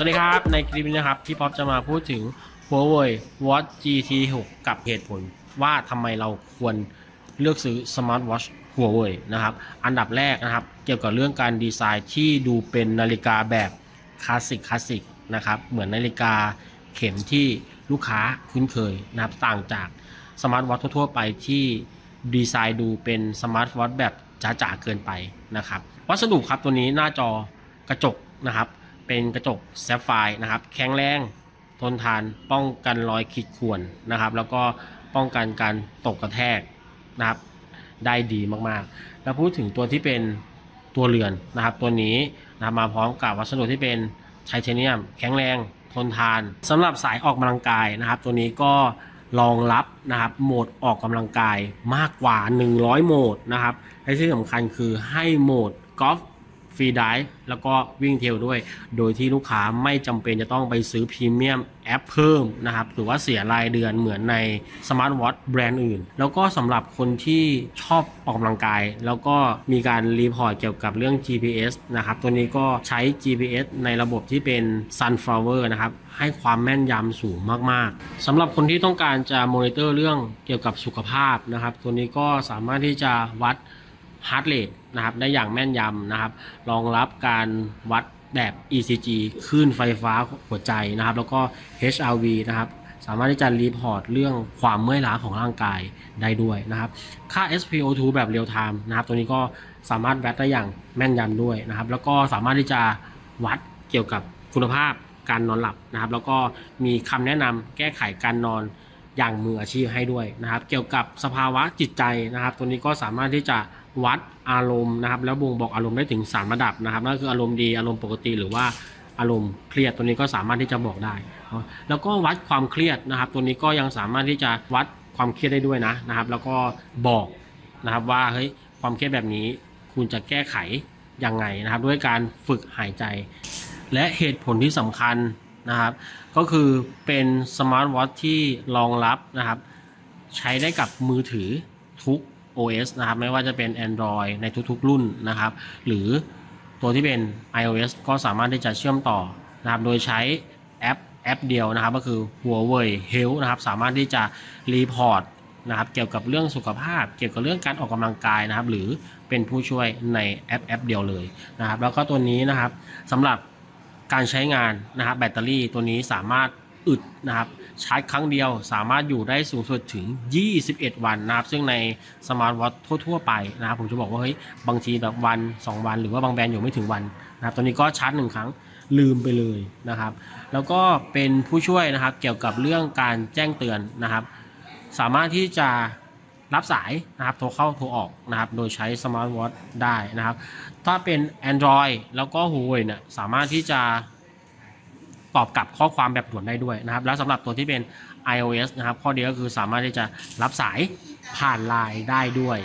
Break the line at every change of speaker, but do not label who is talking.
สวัสดีครับ ในคลิปนี้นะครับ พี่ป๊อปจะมาพูดถึง Huawei Watch GT 6กับเหตุผลว่าทำไมเราควรเลือกซื้อ Smart Watch Huawei นะครับ อันดับแรกนะครับ เกี่ยวกับเรื่องการดีไซน์ที่ดูเป็นนาฬิกาแบบคลาสสิกคลาสสิกนะครับ เหมือนนาฬิกาเข็มที่ลูกค้าคุ้นเคยนะครับ ต่างจาก Smart Watch ทั่วๆไปที่ดีไซน์ดูเป็น Smart Watch แบบจ๋าๆเกินไปนะครับ วัสดุครับตัวนี้หน้าจอกระจกนะครับ เป็นกระจกแซฟไฟร์นะครับ แข็งแรง ทนทาน ป้องกันรอยขีดข่วนนะครับ แล้วก็ป้องกันการตกกระแทกนะครับ ได้ดีมากๆ แล้วพูดถึงตัวที่เป็นตัวเรือนนะครับ ตัวนี้นะครับมาพร้อมกับวัสดุที่เป็นไทเทเนียม แข็งแรง ทนทานสำหรับสายออกกำลังกายนะครับ ตัวนี้ก็รองรับนะครับโหมดออกกำลังกายมากกว่า 100 โหมดนะครับและที่สำคัญคือให้โหมดกอล์ฟ ฟรีไดฟ์แล้วก็วิ่งเทลด้วย โดยที่ลูกค้าไม่จำเป็นจะต้องไปซื้อพรีเมียมแอปเพิ่มนะครับ หรือว่าเสียรายเดือนเหมือนในสมาร์ทวอทแบรนด์อื่น แล้วก็สำหรับคนที่ชอบออกกำลังกาย แล้วก็มีการรีพอร์ตเกี่ยวกับเรื่อง GPS นะครับ ตัวนี้ก็ใช้ GPS ในระบบที่เป็น Sunflower นะครับ ให้ความแม่นยำสูงมาก ๆสำหรับคนที่ต้องการจะมอนิเตอร์เรื่องเกี่ยวกับสุขภาพนะครับ ตัวนี้ก็สามารถที่จะวัด ฮาร์ดเรทนะครับได้อย่างแม่นยำนะครับ รองรับการวัดแบบ ECG คลื่นไฟฟ้าหัวใจนะครับ แล้วก็ HRV นะครับ สามารถที่จะรีพอร์ตเรื่องความเมื่อยล้าของร่างกายได้ด้วยนะครับ ค่า SpO2 แบบเรียลไทม์นะครับ ตัวนี้ก็สามารถวัดได้อย่างแม่นยำด้วยนะครับ แล้วก็สามารถที่จะวัดเกี่ยวกับคุณภาพการนอนหลับนะครับ แล้วก็มีคำแนะนำแก้ไขการนอนอย่างมืออาชีพให้ด้วยนะครับ เกี่ยวกับสภาวะจิตใจนะครับ ตัวนี้ก็สามารถที่จะ วัดอารมณ์นะครับ แล้วบ่งบอกอารมณ์ได้ถึงสามระดับนะครับนั่นคืออารมณ์ดีอารมณ์ปกติหรือว่าอารมณ์เครียดตัวนี้ก็สามารถที่จะบอกได้ แล้วก็วัดความเครียดนะครับ ตัวนี้ก็ยังสามารถที่จะวัดความเครียดได้ด้วยนะนะครับ แล้วก็บอกนะครับว่าเฮ้ยความเครียดแบบนี้คุณจะแก้ไขยังไงนะครับ ด้วยการฝึกหายใจ และเหตุผลที่สำคัญนะครับ ก็คือเป็นสมาร์ทวอทที่รองรับนะครับ ใช้ได้กับมือถือทุก OS นะครับไม่ว่าจะเป็น Android ในทุกๆ รุ่นนะครับ หรือตัวที่เป็น iOS ก็สามารถที่จะเชื่อมต่อนะครับโดยใช้แอปแอปเดียวนะครับ ก็คือ Huawei Health นะครับสามารถที่จะรีพอร์ตนะครับเกี่ยวกับเรื่องสุขภาพ เกี่ยวกับเรื่องการออกกำลังกายนะครับ หรือเป็นผู้ช่วยในแอปแอปเดียวเลยนะครับ แล้วก็ตัวนี้นะครับสำหรับการใช้งานนะครับแบตเตอรี่ตัวนี้สามารถ อึดนะครับชาร์จครั้งเดียวสามารถอยู่ได้สูงสุดถึง 21 วันนะครับ ซึ่งในสมาร์ทวอททั่ว ๆ ไปนะครับ ผมจะบอกว่าเฮ้ยบางทีแบบวัน 2 วัน หรือว่าบางแบรนด์อยู่ไม่ถึงวันนะครับตัวนี้ก็ชาร์จหนึ่งครั้งลืมไปเลยนะครับ แล้วก็เป็นผู้ช่วยนะครับเกี่ยวกับเรื่องการแจ้งเตือนนะครับ สามารถที่จะรับสายนะครับโทรเข้าโทรออกนะครับ โดยใช้สมาร์ทวอทได้นะครับ ถ้าเป็น Android แล้วก็ Huawei เนี่ยสามารถที่จะ ตอบกลับข้อความแบบด่วนได้ด้วยนะครับ แล้วสำหรับตัวที่เป็น iOS นะครับ ข้อดีก็คือสามารถที่จะรับสายผ่านไลน์ได้ด้วย